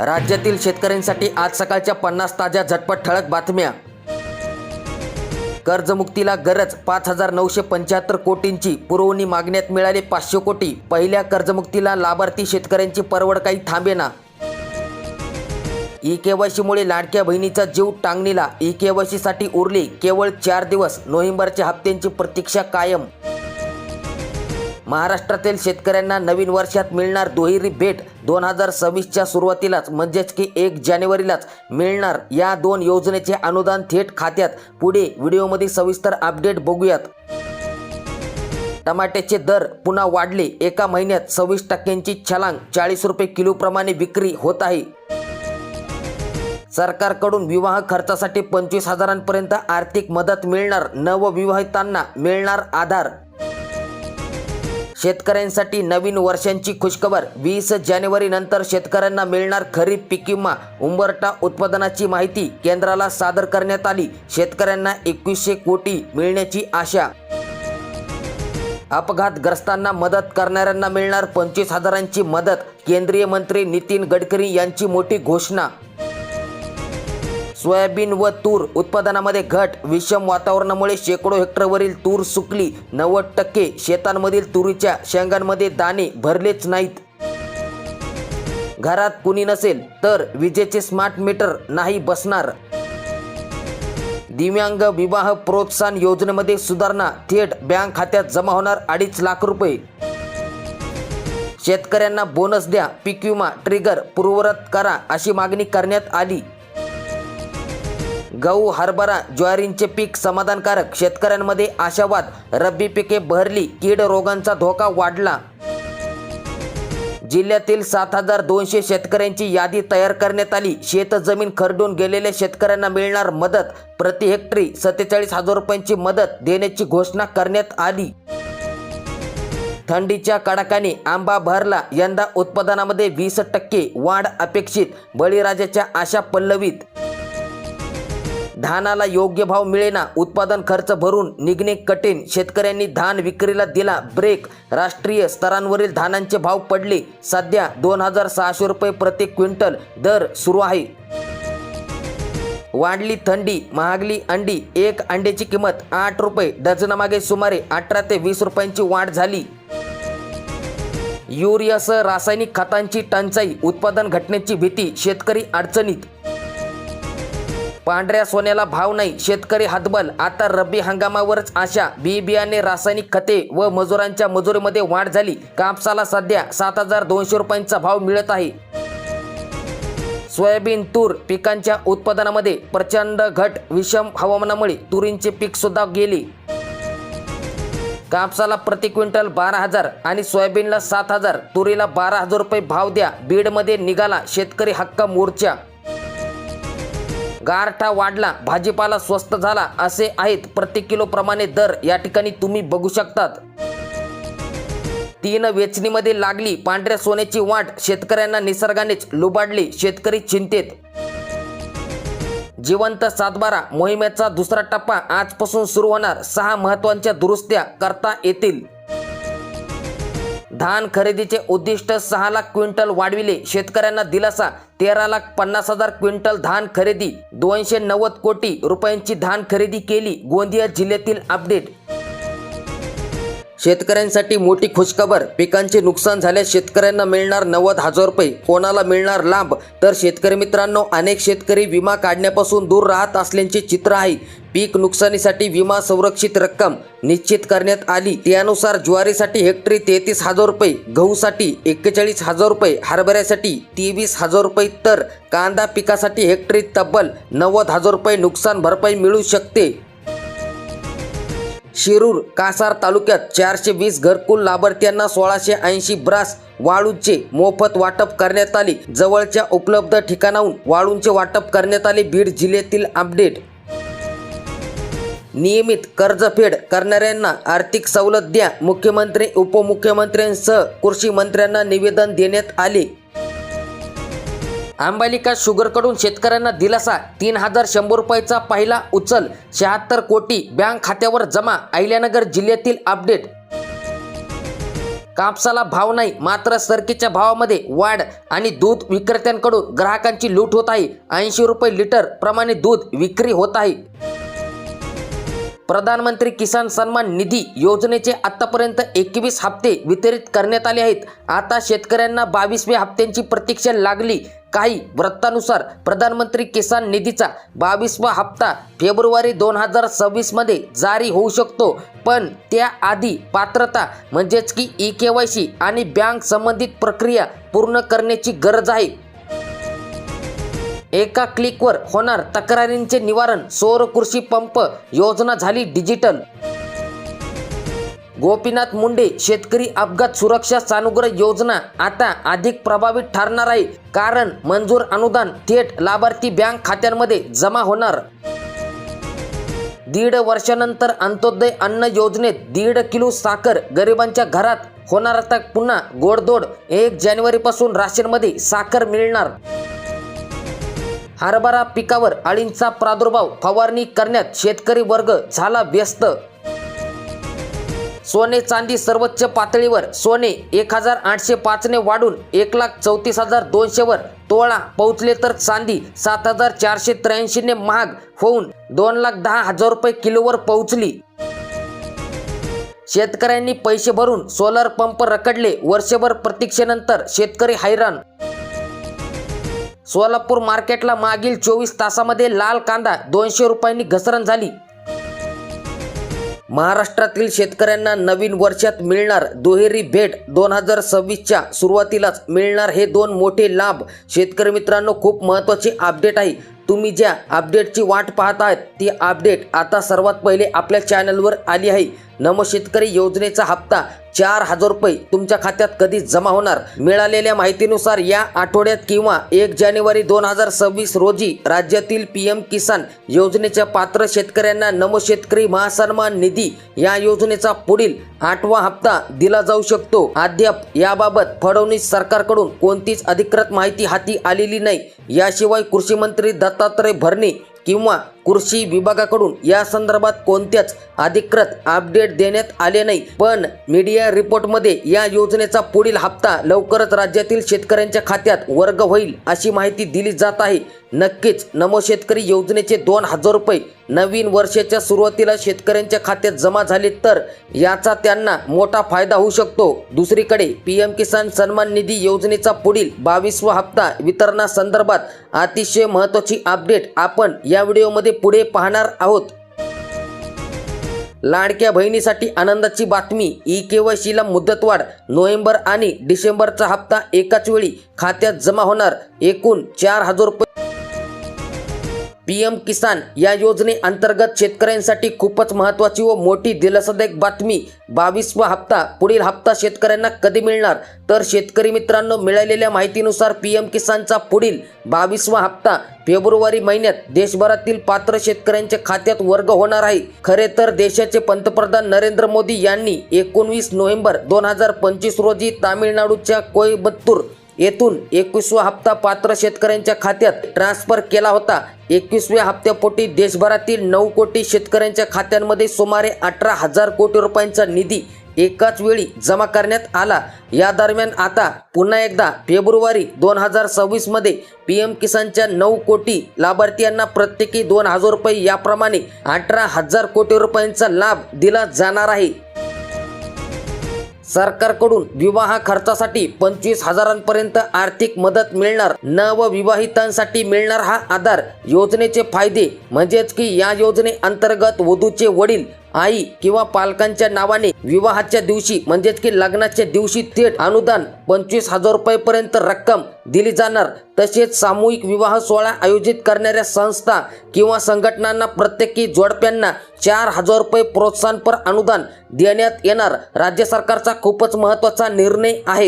राज्यातील शेतकऱ्यांसाठी आज सकाळच्या पन्नास ताज्या झटपट ठळक बातम्या. कर्जमुक्तीला गरज पाच हजार नऊशे पंच्याहत्तर कोटींची पुरवणी मागण्यात मिळाले पाचशे कोटी. पहिल्या कर्जमुक्तीला लाभार्थी शेतकऱ्यांची परवड काही थांबेना. ई केवायसीमुळे लाडक्या बहिणीचा जीव टांगणीला. ई केवायसीसाठी उरली केवळ चार दिवस. नोव्हेंबरच्या हप्त्यांची प्रतीक्षा कायम. महाराष्ट्रातील शेतकऱ्यांना नवीन वर्षात मिळणार दुहेरी भेट दोन हजार सव्वीसच्या सुरुवातीलाच म्हणजेच की एक जानेवारीलाच मिळणार. या दोन योजनेचे अनुदान थेट खात्यात. पुढे व्हिडिओमध्ये सविस्तर अपडेट बघूयात. टमाट्याचे दर पुन्हा वाढले. एका महिन्यात सव्वीस टक्क्यांची छलांग चाळीस रुपये किलोप्रमाणे विक्री होत आहे. सरकारकडून विवाह खर्चासाठी पंचवीस हजारांपर्यंत आर्थिक मदत मिळणार. नवविवाहितांना मिळणार आधार. शेतकऱ्यांसाठी नवीन वर्षांची खुशखबर. वीस जानेवारी नंतर शेतकऱ्यांना मिळणार खरीप पीक किंवा उंबरटा उत्पादनाची माहिती केंद्राला सादर करण्यात आली. शेतकऱ्यांना एकवीसशे कोटी मिळण्याची आशा. अपघातग्रस्तांना मदत करणाऱ्यांना मिळणार पंचवीस हजारांची मदत केंद्रीय मंत्री नितीन गडकरी यांची मोठी घोषणा. सोयाबीन व तूर उत्पादनामध्ये घट विषम वातावरणामुळे शेकडो हेक्टरवरील तूर सुकली. नव्वद टक्के शेतांमधील तुरीच्या शेंगांमध्ये दाणे भरलेच नाहीत. घरात कुणी नसेल तर विजेचे स्मार्ट मीटर नाही बसणार. दिव्यांग विवाह प्रोत्साहन योजनेमध्ये सुधारणा थेट बँक खात्यात जमा होणार अडीच लाख रुपये. शेतकऱ्यांना बोनस द्या पीक विमा ट्रिगर पूर्वरत करा अशी मागणी करण्यात आली. गहू हरभरा ज्वारींचे पीक समाधानकारक. शेतकऱ्यांमध्ये आशावाद. रब्बी पिके बहरली कीड रोगांचा धोका वाढला. जिल्ह्यातील सात हजार दोनशे शेतकऱ्यांची यादी तयार करण्यात आली. शेतजमीन खरडून गेलेल्या शेतकऱ्यांना मिळणार मदत. प्रति हेक्टरी सत्तेचाळीस हजार रुपयांची मदत देण्याची घोषणा करण्यात आली. थंडीच्या कडाकाने आंबा भरला. यंदा उत्पादनामध्ये वीस टक्के वाढ अपेक्षित. बळीराजाच्या आशा पल्लवीत. धानाला योग्य भाव मिळेना उत्पादन खर्च भरून निघणे कठीण. शेतकऱ्यांनी धान विक्रीला दिला ब्रेक राष्ट्रीय स्तरांवरील धानांचे भाव पडले. सध्या दोन हजार सहाशे रुपये प्रति क्विंटल दर सुरू आहे. वाढली थंडी महागली अंडी एक अंड्याची किंमत आठ रुपये. डझनामागे सुमारे अठरा ते वीस रुपयांची वाढ झाली. युरियासह रासायनिक खतांची टंचाई उत्पादन घटनेची भीती शेतकरी अडचणीत पांढऱ्या सोन्याला भाव नाही शेतकरी हातबल. आता रब्बी हंगामावरच आशा. बी बियाणे रासायनिक खते व मजुरांच्या मजुरीमध्ये वाढ झाली. कापसाला सध्या सात हजार दोनशे रुपयांचा भाव मिळत आहे. सोयाबीन तूर पिकांच्या उत्पादनामध्ये प्रचंड घट. विषम हवामानामुळे तुरींचे पीक सुद्धा गेले. कापसाला प्रति क्विंटल बारा हजार आणि सोयाबीनला सात हजार. तुरीला बारा हजार रुपये भाव द्या. बीडमध्ये निघाला शेतकरी हक्क मोर्चा. गारठा वाढला भाजीपाला स्वस्त झाला असे आहेत प्रति किलो प्रमाणे दर या ठिकाणी तुम्ही बघू शकतात. तीन वेचणीमध्ये लागली पांढऱ्या सोन्याची वाट शेतकऱ्यांना निसर्गानेच लुबाडली शेतकरी चिंतेत. जिवंत सातबारा मोहिमेचा दुसरा टप्पा आजपासून सुरू होणार सहा महत्त्वाच्या दुरुस्त्या करता येतील. धान खरेदीचे उद्दिष्ट सहा लाख क्विंटल वाढविले. शेतकऱ्यांना दिलासा तेरा लाख पन्नास हजार क्विंटल धान खरेदी दोनशे नव्वद कोटी रुपयांची धान खरेदी केली गोंदिया जिल्ह्यातील अपडेट शेतकऱ्यांसाठी मोठी खुशखबर. पिकांचे नुकसान झाल्यास शेतकऱ्यांना मिळणार नव्वद हजार रुपये. कोणाला मिळणार लांब? तर शेतकरी मित्रांनो अनेक शेतकरी विमा काढण्यापासून दूर राहत असल्याचे चित्र आहे. पीक नुकसानीसाठी विमा संरक्षित रक्कम निश्चित करण्यात आली. त्यानुसार ज्वारीसाठी हेक्टरी तेहतीस हजार रुपये गहूसाठी एक्केचाळीस हजार रुपये हरभऱ्यासाठी तेवीस हजार रुपये तर कांदा पिकासाठी हेक्टरी तब्बल नव्वद हजार रुपये नुकसान भरपाई मिळू शकते. शिरूर कासार तालुक्यात चारशे वीस घरकुल लाभार्थ्यांना सोळाशे ऐंशी ब्रास वाळूचे मोफत वाटप करण्यात आले. जवळच्या उपलब्ध ठिकाणाहून वाळूंचे वाटप करण्यात आले. बीड जिल्ह्यातील अपडेट. नियमित कर्जफेड करणाऱ्यांना आर्थिक सवलत द्या. मुख्यमंत्री उपमुख्यमंत्र्यांसह कृषी मंत्र्यांना निवेदन देण्यात आले. आंबालिका शुगरकडून शेतकऱ्यांना दिलासा. तीन हजार शंभर रुपयाचा पहिला उचल. शहात्तर कोटी बँक खात्यावर जमा. अहिल्यानगर जिल्ह्यातील अपडेट. कापसाला भाव नाही मात्र सरकीच्या भावामध्ये वाढ आणि दूध विक्रेत्यांकडून ग्राहकांची लूट होत आहे. ऐंशी रुपये लिटर प्रमाणे दूध विक्री होत आहे. प्रधानमंत्री किसान सन्मान निधी योजनेचे आतापर्यंत एकवीस हप्ते वितरित करण्यात आले आहेत. आता शेतकऱ्यांना बावीसव्या हप्त्यांची प्रतीक्षा लागली. काही वृत्तानुसार प्रधानमंत्री किसान निधीचा बावीसवा हप्ता फेब्रुवारी दोन हजार सव्वीसमध्ये जारी होऊ शकतो. पण त्याआधी पात्रता म्हणजेच की ई के वाय सी आणि बँक संबंधित प्रक्रिया पूर्ण करण्याची गरज आहे. एका क्लिकवर होणार तक्रारींचे निवारण सौर कृषी पंप योजना झाली डिजिटल. गोपीनाथ मुंडे शेतकरी अपघात सुरक्षा सानुग्रह योजना आता अधिक प्रभावी ठरणार आहे कारण मंजूर अनुदान थेट लाभार्थी बँक खात्यांमध्ये जमा होणार. दीड वर्षानंतर अंत्योदय अन्न योजनेत दीड किलो साखर गरिबांच्या घरात होणार आता पुन्हा गोडदोड एक जानेवारीपासून राशींमध्ये साखर मिळणार. हरभरा पिकावर अळींचा प्रादुर्भाव फवारणी करण्यात शेतकरी वर्ग झाला व्यस्त. सोने चांदी सर्वोच्च पातळीवर सोने एक हजार आठशे पाचने वाढून एक लाख चौतीस हजार दोनशेवर तोळा पोहोचले तर चांदी सात हजार चारशे त्र्याऐंशीने महाग होऊन दोन लाख दहा हजार रुपये किलोवर पोहोचली. शेतकऱ्यांनी पैसे भरून सोलर पंप रखडले. वर्षभर प्रतीक्षेनंतर शेतकरी हैराण सोलापूर मार्केटला मागील चोवीस तासामध्ये लाल कांदा दोनशे रुपयांनी घसरण झाली. महाराष्ट्रातील शेतकऱ्यांना नवीन वर्षात मिळणार दुहेरी भेट दोन हजार सव्वीसच्या सुरुवातीलाच मिळणार हे दोन मोठे लाभ. शेतकरी मित्रांनो खूप महत्त्वाचे अपडेट आहे. तुम्ही ज्या अपडेटची वाट पाहत आहात ती अपडेट आता सर्वात पहिले आपल्या चॅनलवर आली आहे. नमो शेतकरी योजनेचा हप्ता चार हजार रुपये तुमच्या खात्यात कधी जमा होणार? मिळालेल्या माहितीनुसार या आठवड्यात किंवा एक जानेवारी दोन हजार सव्वीस रोजी राज्यातील पी एम किसान योजनेच्या पात्र शेतकऱ्यांना नमो शेतकरी महासन्मान निधी या योजनेचा पुढील आठवा हप्ता दिला जाऊ शकतो. अद्याप याबाबत फडणवीस सरकारकडून कोणतीच अधिकृत माहिती हाती आलेली नाही. याशिवाय कृषी मंत्री दत्तात्रय भरणे किंवा कृषी विभागाकडून या संदर्भात कोणत्याच अधिकृत अपडेट देण्यात आले नाही. पण मीडिया रिपोर्टमध्ये या योजनेचा पुढील हप्ता लवकरच राज्यातील शेतकऱ्यांच्या खात्यात वर्ग होईल अशी माहिती दिली जात आहे. नक्कीच नमो शेतकरी योजनेचे दोन हजार रुपये नवीन वर्षाच्या सुरुवातीला शेतकऱ्यांच्या खात्यात जमा झाले तर याचा त्यांना मोठा फायदा होऊ शकतो. दुसरीकडे पी एम किसान सन्मान निधी योजनेचा पुढील बावीसवा हप्ता वितरणासंदर्भात अतिशय महत्त्वाची अपडेट आपण या व्हिडिओमध्ये पुढे पाहणार आहोत. लाडक्या बहिणीसाठी आनंदाची बातमी ई के वाय सीला मुदतवाढ नोव्हेंबर आणि डिसेंबरचा हप्ता एकाच वेळी खात्यात जमा होणार एकूण चार हजार रुपये. पी एम किसान या योजनेअंतर्गत शेतकऱ्यांसाठी खूपच महत्त्वाची व मोठी दिलासादायक बातमी. बावीसवा हप्ता पुढील हप्ता शेतकऱ्यांना कधी मिळणार? तर शेतकरी मित्रांनो मिळालेल्या माहितीनुसार पी एम किसानचा पुढील बावीसवा हप्ता फेब्रुवारी महिन्यात देशभरातील पात्र शेतकऱ्यांच्या खात्यात वर्ग होणार आहे. खरे तर देशाचे पंतप्रधान नरेंद्र मोदी यांनी एकोणवीस नोव्हेंबर दोन हजार पंचवीस रोजी तामिळनाडूच्या कोयबत्तूर येथून एकवीसवा हप्ता पात्र शेतकऱ्यांच्या खात्यात ट्रान्स्फर केला होता. एकवीसव्या हप्त्यापोटी देशभरातील नऊ कोटी शेतकऱ्यांच्या खात्यांमध्ये सुमारे अठरा हजार कोटी रुपयांचा निधी एकाच वेळी जमा करण्यात आला. या दरम्यान आता पुन्हा एकदा फेब्रुवारी दोन हजार सव्वीसमध्ये पी एम किसानच्या नऊ कोटी लाभार्थ्यांना प्रत्येकी दोन हजार रुपये याप्रमाणे अठरा हजार कोटी रुपयांचा लाभ दिला जाणार आहे. सरकारकडून विवाह खर्चासाठी पंचवीस हजारांपर्यंत आर्थिक मदत मिळणार. नवविवाहितांसाठी मिळणार हा आधार. योजनेचे फायदे म्हणजेच की या योजनेअंतर्गत वधूचे वडील आई किंवा पालकांच्या नावाने विवाहाच्या दिवशी म्हणजेच की लग्नाच्या दिवशी थेट अनुदान पंचवीस हजार रुपयेपर्यंत रक्कम दिली जाणार. तसेच सामूहिक विवाह सोहळा आयोजित करणाऱ्या संस्था किंवा संघटनांना प्रत्येकी जोडप्यांना चार हजार रुपये प्रोत्साहनपर अनुदान देण्यात येणार. राज्य सरकारचा खूपच महत्त्वाचा निर्णय आहे.